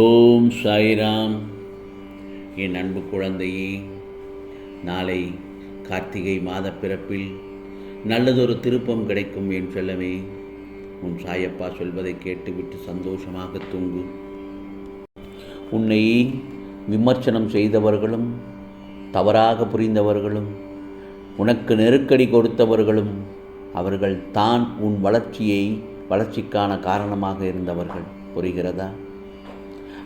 ஓம் சாய்ராம். என் அன்பு குழந்தையே நாளை கார்த்திகை மாத பிறப்பில் நல்லதொரு திருப்பம் கிடைக்கும் என் செல்லமே. உன் சாயப்பா சொல்வதை கேட்டுவிட்டு சந்தோஷமாக தூங்கு. உன்னை விமர்சனம் செய்தவர்களும் தவறாக புரிந்தவர்களும் உனக்கு நெருக்கடி கொடுத்தவர்களும் அவர்கள் தான் உன் வளர்ச்சியை வளர்ச்சிக்கான காரணமாக இருந்தவர்கள். புரிகிறதா?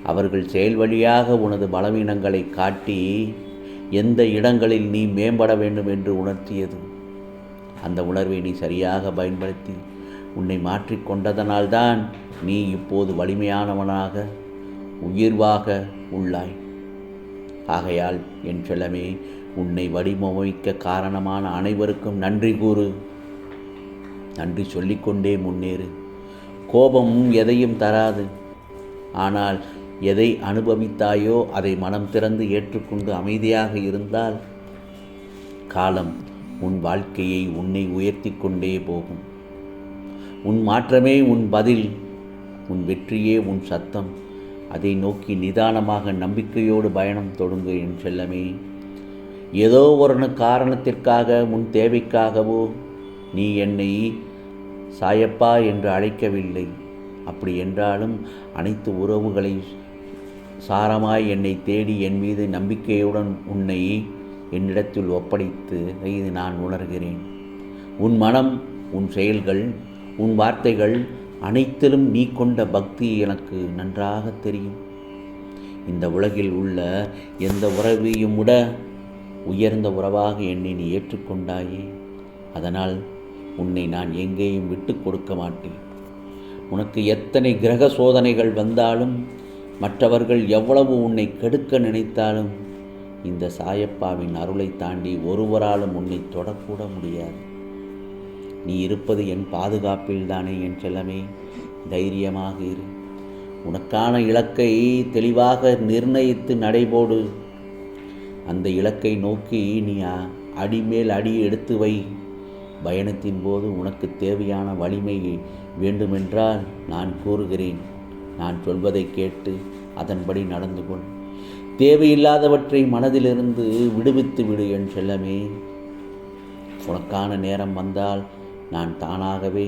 அவர்கள் செயல் வழியாக உனது பலவீனங்களை காட்டி எந்த இடங்களில் நீ மேம்பட வேண்டும் என்று உணர்த்தியது. அந்த உணர்வை நீ சரியாக பயன்படுத்தி உன்னை மாற்றிக்கொண்டதனால்தான் நீ இப்போது வலிமையானவனாக உயிர்வாக உள்ளாய். ஆகையால் என் செல்லமே உன்னை வடிவமைக்க காரணமான அனைவருக்கும் நன்றி கூறு. நன்றி சொல்லிக்கொண்டே முன்னேறு. கோபமும் எதையும் தராது. ஆனால் எதை அனுபவித்தாயோ அதை மனம் திறந்து ஏற்றுக்கொண்டு அமைதியாக இருந்தால் காலம் உன் வாழ்க்கையை உன்னை உயர்த்தி கொண்டே போகும். உன் மாற்றமே உன் பதில் உன் வெற்றியே உன் சத்தம். அதை நோக்கி நிதானமாக நம்பிக்கையோடு பயணம் தொடங்கு என் செல்லமே. ஏதோ ஒரு காரணத்திற்காக உன் தேவைக்காகவோ நீ என்னை சாயப்பா என்று அழைக்கவில்லை. அப்படி என்றாலும் அனைத்து உறவுகளை சாரமாய் என்னை தேடி என் மீது நம்பிக்கையுடன் உன்னை என்னிடத்தில் ஒப்படைத்து இது நான் உணர்கிறேன். உன் மனம் உன் செயல்கள் உன் வார்த்தைகள் அனைத்திலும் நீ கொண்ட பக்தி எனக்கு நன்றாக தெரியும். இந்த உலகில் உள்ள எந்த உறவையும் விட உயர்ந்த உறவாக என்னை நீ ஏற்றுக்கொண்டாயே. அதனால் உன்னை நான் எங்கேயும் விட்டு கொடுக்க மாட்டேன். உனக்கு எத்தனை கிரக சோதனைகள் வந்தாலும் மற்றவர்கள் எவ்வளவு உன்னை கெடுக்க நினைத்தாலும் இந்த சாயப்பாவின் அருளை தாண்டி ஒருவராலும் உன்னை தொடக்கூட முடியாது. நீ இருப்பது என் பாதுகாப்பில் தானே என் செல்லமே? தைரியமாக இரு. உனக்கான இலக்கை தெளிவாக நிர்ணயித்து நடைபோடு. அந்த இலக்கை நோக்கி நீ அடிமேல் அடி எடுத்து வை. பயணத்தின் போது உனக்கு தேவையான வலிமை வேண்டுமென்றால் நான் கூறுகிறேன். நான் சொல்வதை கேட்டு அதன்படி நடந்து கொள். தேவையில்லாதவற்றை மனதிலிருந்து விடுவித்து விடு என் செல்லமே. உனக்கான நேரம் வந்தால் நான் தானாகவே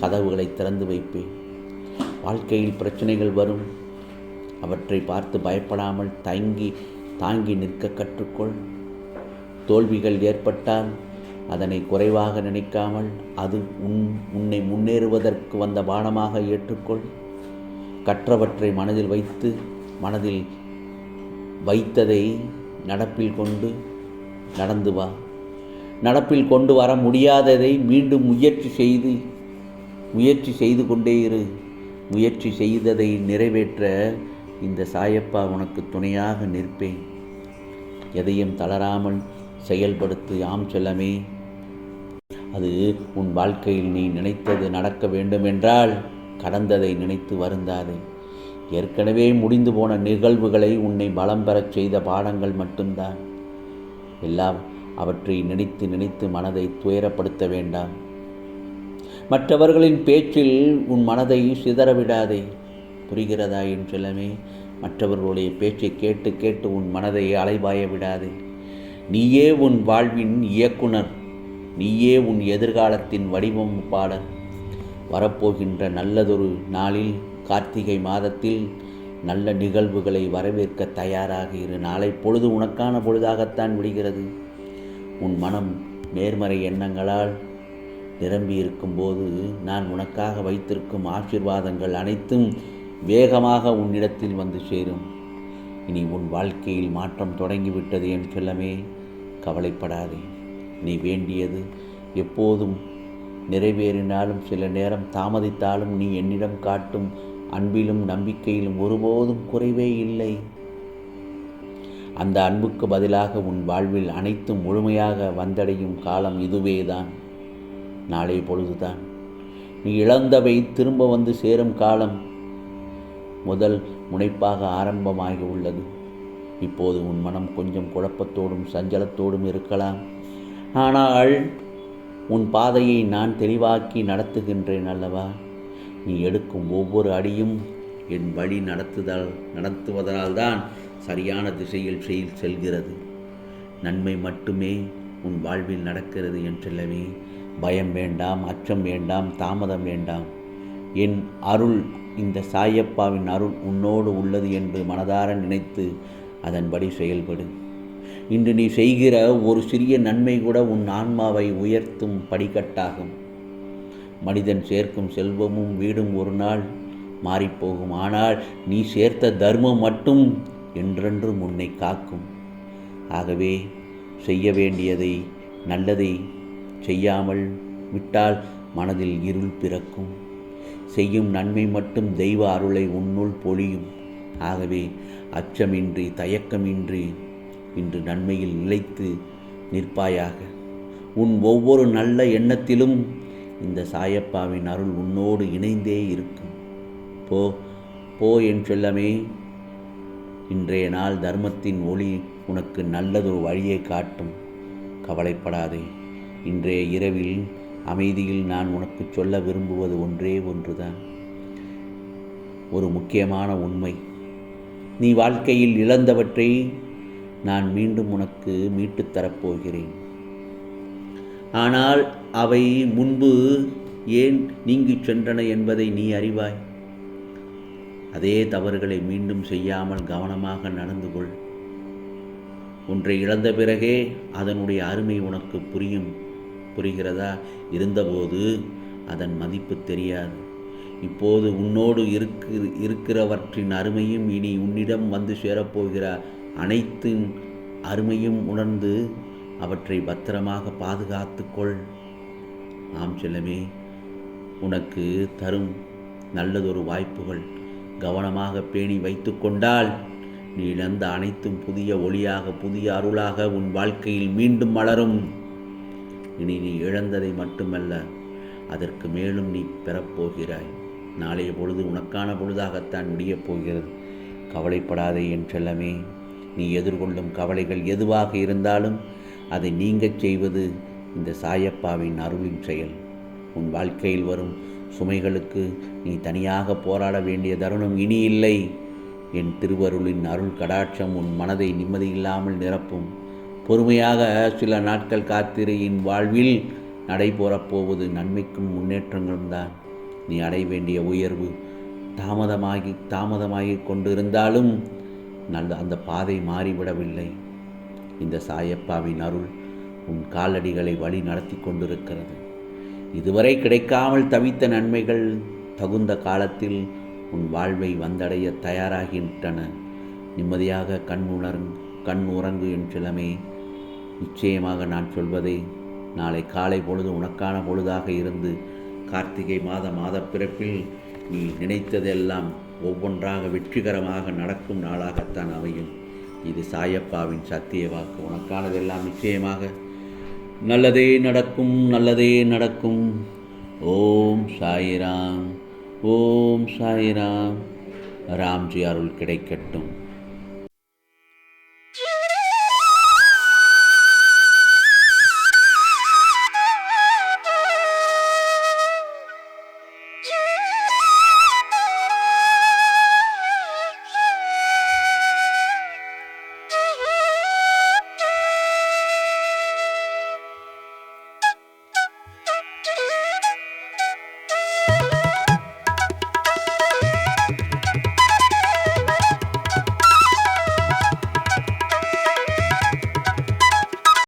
கதவுகளை திறந்து வைப்பேன். வாழ்க்கையில் பிரச்சனைகள் வரும். அவற்றை பார்த்து பயப்படாமல் தங்கி தாங்கி நிற்க கற்றுக்கொள். தோல்விகள் ஏற்பட்டால் அதனை குறைவாக நினைக்காமல் அது உன் உன்னை முன்னேறுவதற்கு வந்த பானமாக ஏற்றுக்கொள். கற்றவற்றை மனதில் வைத்து மனதில் வைத்ததை நடப்பில் கொண்டு நடந்து வா. நடப்பில் கொண்டு வர முடியாததை மீண்டும் முயற்சி செய்து முயற்சி செய்து கொண்டே இரு. முயற்சி செய்ததை நிறைவேற்ற இந்த சாயப்பா உனக்கு துணையாக நிற்பேன். எதையும் தளராமல் செயல்படுத்து ஆம் செல்லமே. அது உன் வாழ்க்கையில் நீ நினைத்தது நடக்க வேண்டுமென்றால் கடந்ததை நினைத்து வருந்தாதே. ஏற்கனவே முடிந்து போன நிகழ்வுகளை உன்னை பலம் பெறச் செய்த பாடங்கள் மட்டும்தான். எல்லாம் அவற்றை நினைத்து நினைத்து மனதை துயரப்படுத்த வேண்டாம். மற்றவர்களின் பேச்சில் உன் மனதை சிதறவிடாதே. புரிகிறதா என் செல்லமே? மற்றவர்களுடைய பேச்சை கேட்டு கேட்டு உன் மனதை அலைபாய விடாதே. நீயே உன் வாழ்வின் இயக்குனர். நீயே உன் எதிர்காலத்தின் வடிவமைப்பாளர் வரப்போகின்ற நல்லதொரு நாளில் கார்த்திகை மாதத்தில் நல்ல நிகழ்வுகளை வரவேற்க தயாராக இரு. நாளை பொழுது உனக்கான பொழுதாகத்தான் விடுகிறது. உன் மனம் நேர்மறை எண்ணங்களால் நிரம்பி இருக்கும்போது நான் உனக்காக வைத்திருக்கும் ஆசிர்வாதங்கள் அனைத்தும் வேகமாக உன்னிடத்தில் வந்து சேரும். இனி உன் வாழ்க்கையில் மாற்றம் தொடங்கிவிட்டது என் சொல்லமே கவலைப்படாதே. நீ வேண்டியது எப்போதும் நிறைவேறினாலும் சில நேரம் தாமதித்தாலும் நீ என்னிடம் காட்டும் அன்பிலும் நம்பிக்கையிலும் ஒருபோதும் குறைவே இல்லை. அந்த அன்புக்கு பதிலாக உன் வாழ்வில் அனைத்தும் முழுமையாக வந்தடையும் காலம் இதுவேதான். நாளை பொழுதுதான். நீ இழந்தவை திரும்ப வந்து சேரும் காலம் முதல் முனைப்பாக ஆரம்பமாகி உள்ளது இப்போது உன் மனம் கொஞ்சம் குழப்பத்தோடும் சஞ்சலத்தோடும் இருக்கலாம். ஆனால் உன் பாதையை நான் தெளிவாக்கி நடத்துகின்றேன் அல்லவா? நீ எடுக்கும் ஒவ்வொரு அடியும் என் வழி நடத்துதல் நடத்துவதனால்தான் சரியான திசையில் செயல் செல்கிறது. நன்மை மட்டுமே உன் வாழ்வில் நடக்கிறது என்றல்லவே பயம் வேண்டாம் அச்சம் வேண்டாம் தாமதம் வேண்டாம். என் அருள் இந்த சாயப்பாவின் அருள் உன்னோடு உள்ளது என்று மனதார நினைத்து அதன்படி செயல்படும் இன்று நீ செய்கிற ஒரு சிறிய நன்மை கூட உன் ஆன்மாவை உயர்த்தும் படிக்கட்டாகும். மனிதன் சேர்க்கும் செல்வமும் வீடும் ஒரு நாள் மாறிப்போகும். ஆனால் நீ சேர்த்த தர்மம் மட்டும் என்றென்றும் உன்னை காக்கும். ஆகவே செய்ய வேண்டியதை நல்லதை செய்யாமல் விட்டால் மனதில் இருள் பிறக்கும். செய்யும் நன்மை மட்டும் தெய்வ அருளை உன்னுள் பொழியும். ஆகவே அச்சமின்றி தயக்கமின்றி இன்று நன்மையில் நிலைத்து நிற்பாயாக. உன் ஒவ்வொரு நல்ல எண்ணத்திலும் இந்த சாயப்பாவின் அருள் உன்னோடு இணைந்தே இருக்கும். போ போ என் செல்லமே இன்றைய நாள் தர்மத்தின் ஒளி உனக்கு நல்லதொரு வழியை காட்டும். கவலைப்படாதே இன்றைய இரவில் அமைதியில் நான் உனக்கு சொல்ல விரும்புவது ஒன்றே ஒன்றுதான். ஒரு முக்கியமான உண்மை நீ வாழ்க்கையில் இழந்தவற்றை நான் மீண்டும் உனக்கு மீட்டுத் தரப்போகிறேன். ஆனால் அவை முன்பு ஏன் நீங்கிச் சென்றன என்பதை நீ அறிவாய். அதே தவறுகளை மீண்டும் செய்யாமல் கவனமாக நடந்து கொள். ஒன்றை இழந்த பிறகே அதனுடைய அருமை உனக்கு புரியும். புரிகிறதா? இருந்தபோது அதன் மதிப்பு தெரியாது. இப்போது உன்னோடு இருக்கு இருக்கிறவற்றின் அருமையும் இனி உன்னிடம் வந்து சேரப்போகிற. அனைத்தும் அருமையும் உணர்ந்து அவற்றை பத்திரமாக பாதுகாத்துக்கொள். ஆம் செல்லமே உனக்கு தரும் நல்லதொரு வாய்ப்புகள் கவனமாக பேணி வைத்து கொண்டால் நீ இழந்த அனைத்தும் புதிய ஒளியாக புதிய அருளாக உன் வாழ்க்கையில் மீண்டும் மலரும். இனி நீ இழந்ததை மட்டுமல்ல அதற்கு மேலும் நீ பெறப்போகிறாய். நாளைய பொழுது உனக்கான பொழுதாகத்தான் முடியப் போகிறது. கவலைப்படாதே என் செல்லமே. நீ எதிர்கொள்ளும் கவலைகள் எதுவாக இருந்தாலும் அதை நீங்கச் செய்வது இந்த சாயப்பாவின் அருளின் செயல். உன் வாழ்க்கையில் வரும் சுமைகளுக்கு நீ தனியாக போராட வேண்டிய தருணம் இனி இல்லை. என் திருவருளின் அருள் கடாட்சம் உன் மனதை நிம்மதியில்லாமல் நிரப்பும். பொறுமையாக சில நாட்கள் காத்திரு என் வாழ்வில் நடைபெறப் போவது நன்மைக்கும் முன்னேற்றங்களும் தான். நீ அடைய வேண்டிய உயர்வு தாமதமாகி தாமதமாகி கொண்டிருந்தாலும் நல்ல அந்த பாதை மாறிவிடவில்லை. இந்த சாயப்பாவின் அருள் உன் காலடிகளை வழி நடத்தி கொண்டிருக்கிறது. இதுவரை கிடைக்காமல் தவித்த நன்மைகள் தகுந்த காலத்தில் உன் வாழ்வை வந்தடைய தயாராகின்றன. நிம்மதியாக கண் உணர் கண் உறங்கு என் சிலமே நிச்சயமாக நான் சொல்வதை நாளை காலை பொழுது உனக்கான பொழுதாக இருந்து கார்த்திகை மாத மாத பிறப்பில் நீ நினைத்ததெல்லாம் ஒவ்வொன்றாக வெற்றிகரமாக நடக்கும் நாளாகத்தான் அமையும். இது சாயப்பாவின் சத்திய வாக்கு. உனக்கானதெல்லாம் நிச்சயமாக நல்லதே நடக்கும் நல்லதே நடக்கும். ஓம் சாயிராம் ஓம் சாயிராம். ராம்ஜி அருள் கிடைக்கட்டும்.